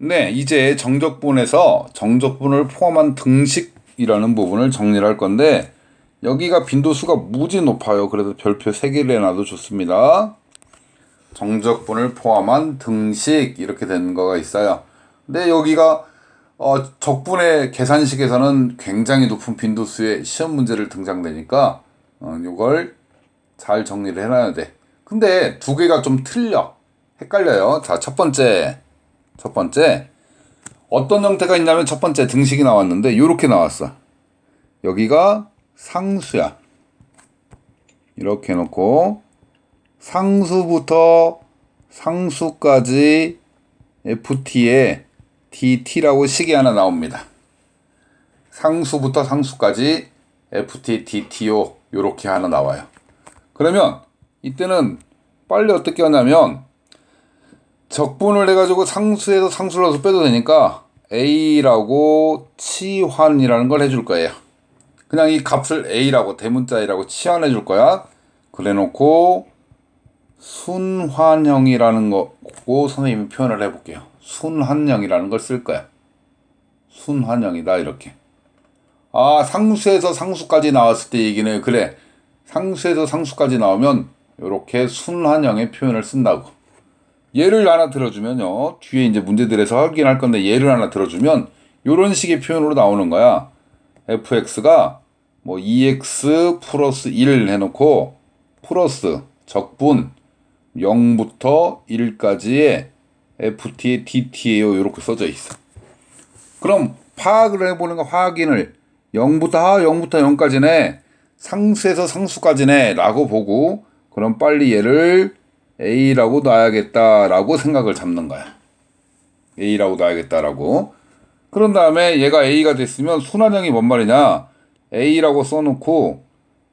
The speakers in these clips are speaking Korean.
네, 이제 정적분에서 정적분을 포함한 등식이라는 부분을 정리를 할 건데 여기가 빈도수가 무지 높아요. 그래서 별표 3개를 해놔도 좋습니다. 정적분을 포함한 등식 이렇게 되는 거가 있어요. 근데 여기가 어, 적분의 계산식에서는 굉장히 높은 빈도수의 시험 문제를 등장되니까 어, 이걸 잘 정리를 해놔야 돼. 근데 두 개가 좀 틀려. 헷갈려요. 자, 첫 번째. 첫 번째. 어떤 형태가 있냐면 첫 번째 등식이 나왔는데 이렇게 나왔어. 여기가 상수야. 이렇게 해놓고 상수부터 상수까지 ft에 dt라고 식이 하나 나옵니다. 상수부터 상수까지 ft dt요 요렇게 하나 나와요. 그러면 이때는 빨리 어떻게 하냐면 적분을 해가지고 상수에서 상수를 넣어서 빼도 되니까 a라고 치환이라는 걸 해줄 거예요. 그냥 이 값을 a라고 대문자 a라고 치환해 줄 거야. 그래 놓고 순환형이라는 거고 선생님이 표현을 해볼게요. 순환형이라는 걸 쓸 거야. 순환형이다 이렇게. 아 상수에서 상수까지 나왔을 때 얘기는 그래. 상수에서 상수까지 나오면 이렇게 순환형의 표현을 쓴다고. 예를 하나 들어주면요. 뒤에 이제 문제들에서 확인할 건데 예를 하나 들어주면 이런 식의 표현으로 나오는 거야. fx가 뭐 2x 플러스 1 해놓고 플러스 적분 0부터 1까지의 ft의 dt예요. 이렇게 써져 있어. 그럼 파악을 해보는 거 확인을 0부터 아 0부터 0까지네 상수에서 상수까지네 라고 보고 그럼 빨리 얘를 A라고 놔야겠다라고 생각을 잡는 거야. A라고 놔야겠다라고. 그런 다음에 얘가 A가 됐으면 순환형이 뭔 말이냐? A라고 써놓고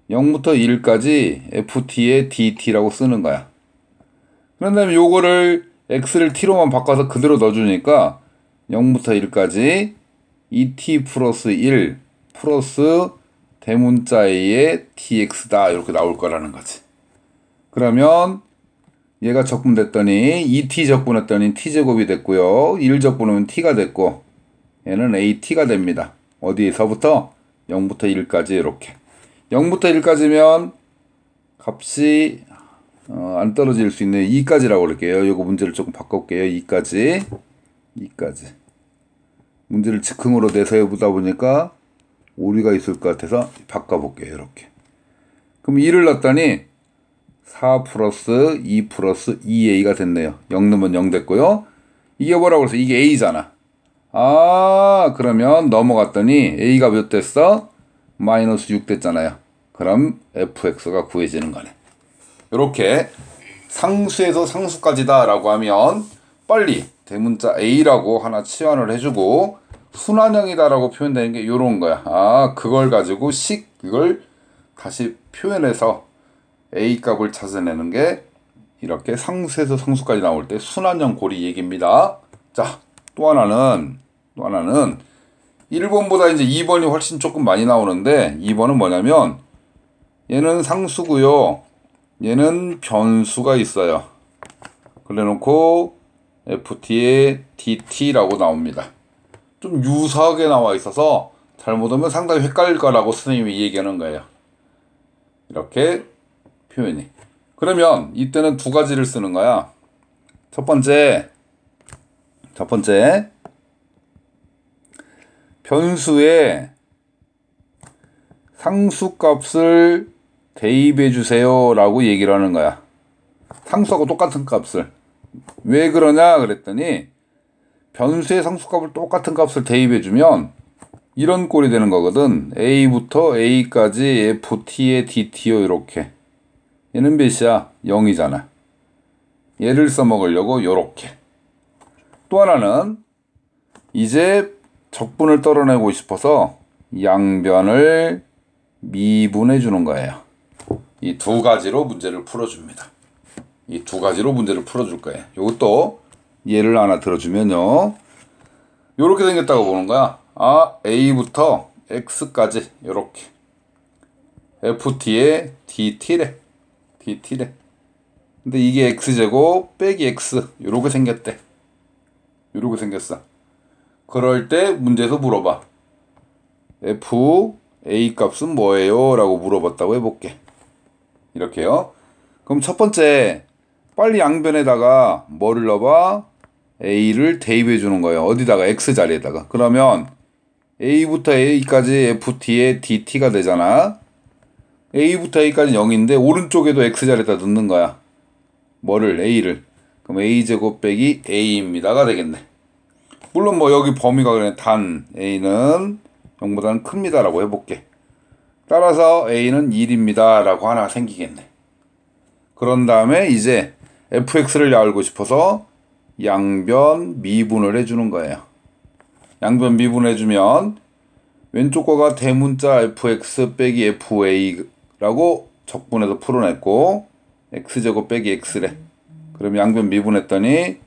0부터 1까지 FT에 DT라고 쓰는 거야. 그런 다음에 요거를 X를 T로만 바꿔서 그대로 넣어주니까 0부터 1까지 ET 플러스 1 플러스 대문자 A의 TX다. 이렇게 나올 거라는 거지. 그러면 얘가 적분됐더니 2t 적분했더니 t제곱이 됐고요. 1 적분하면 t가 됐고 얘는 at가 됩니다. 어디에서부터? 0부터 1까지 이렇게. 0부터 1까지면 값이 어, 안 떨어질 수 있는 2까지라고 그럴게요. 이거 문제를 조금 바꿔볼게요. 2까지. 2까지. 문제를 즉흥으로 내서 해보다 보니까 오류가 있을 것 같아서 바꿔볼게요. 이렇게. 그럼 2를 넣었더니 4 플러스 2 플러스 2a가 됐네요. 0 넣으면 0 됐고요. 이게 뭐라고 그랬어? 이게 a잖아. 아, 그러면 넘어갔더니 a가 몇 됐어? 마이너스 6 됐잖아요. 그럼 fx가 구해지는 거네. 이렇게 상수에서 상수까지다 라고 하면 빨리 대문자 a라고 하나 치환을 해주고 순환형이다 라고 표현되는 게 이런 거야. 아, 그걸 가지고 식, 이걸 다시 표현해서 A 값을 찾아내는 게 이렇게 상수에서 상수까지 나올 때 순환형 고리 얘기입니다. 자, 또 하나는 또 하나는 1번보다 이제 2번이 훨씬 조금 많이 나오는데 2번은 뭐냐면 얘는 상수고요. 얘는 변수가 있어요. 그래 놓고 ft에 dt라고 나옵니다. 좀 유사하게 나와 있어서 잘못하면 상당히 헷갈릴 거라고 선생님이 얘기하는 거예요. 이렇게 표현이. 그러면 이때는 두 가지를 쓰는 거야. 첫 번째, 첫 번째, 변수에 상수값을 대입해 주세요 라고 얘기를 하는 거야. 상수하고 똑같은 값을. 왜 그러냐 그랬더니 변수의 상수값을 똑같은 값을 대입해 주면 이런 꼴이 되는 거거든. a부터 a까지 ft의 dt요 이렇게. 얘는 몇이야? 0이잖아. 얘를 써먹으려고 요렇게. 또 하나는 이제 적분을 떨어내고 싶어서 양변을 미분해 주는 거예요. 이 두 가지로 문제를 풀어줍니다. 이 두 가지로 문제를 풀어줄 거예요. 이것도 예를 하나 들어주면요. 요렇게 생겼다고 보는 거야. 아, A부터 X까지 요렇게. FT에 DT래. Dt래. 근데 이게 x제곱 빼기 x 요렇게 생겼대. 이러고 생겼어. 그럴 때 문제에서 물어봐. f a 값은 뭐예요? 라고 물어봤다고 해볼게. 이렇게요. 그럼 첫 번째 빨리 양변에다가 뭐를 넣어봐? a를 대입해 주는 거예요. 어디다가 x 자리에다가. 그러면 a부터 a까지 ft의 dt가 되잖아. A부터 a까지 0인데 오른쪽에도 x 자리에다 넣는 거야. 뭐를 a를. 그럼 a 제곱 빼기 a입니다가 되겠네. 물론 뭐 여기 범위가 그래 단 a는 0보다는 큽니다라고 해볼게. 따라서 a는 1입니다라고 하나 생기겠네. 그런 다음에 이제 fx를 알고 싶어서 양변 미분을 해주는 거예요. 양변 미분해주면 왼쪽 거가 대문자 fx 빼기 fa 라고 적분해서 풀어냈고 x제곱 빼기 x래. 그럼 양변 미분했더니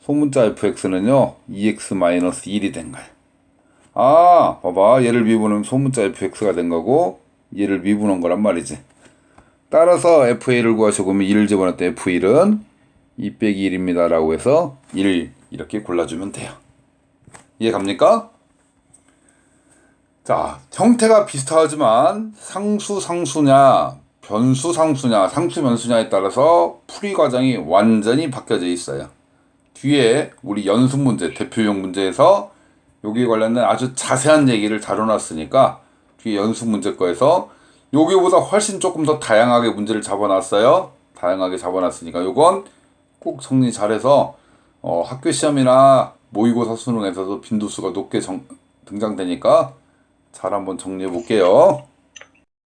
소문자 fx는요 2x-1이 된 거야. 아 봐봐 얘를 미분하면 소문자 fx가 된 거고 얘를 미분한 거란 말이지. 따라서 fa를 구하시고 그러면 1을 집어넣을 때 f1은 2 빼기 1입니다 라고 해서 1 이렇게 골라주면 돼요. 이해 갑니까? 자, 형태가 비슷하지만 상수 상수냐, 변수 상수냐, 상수 변수냐에 따라서 풀이 과정이 완전히 바뀌어져 있어요. 뒤에 우리 연습 문제, 대표용 문제에서 여기에 관련된 아주 자세한 얘기를 다뤄놨으니까 뒤에 연습 문제 거에서 여기보다 훨씬 조금 더 다양하게 문제를 잡아놨어요. 다양하게 잡아놨으니까 요건 꼭 정리 잘해서 어, 학교 시험이나 모의고사 수능에서도 빈도수가 높게 정- 등장되니까 잘 한번 정리해 볼게요.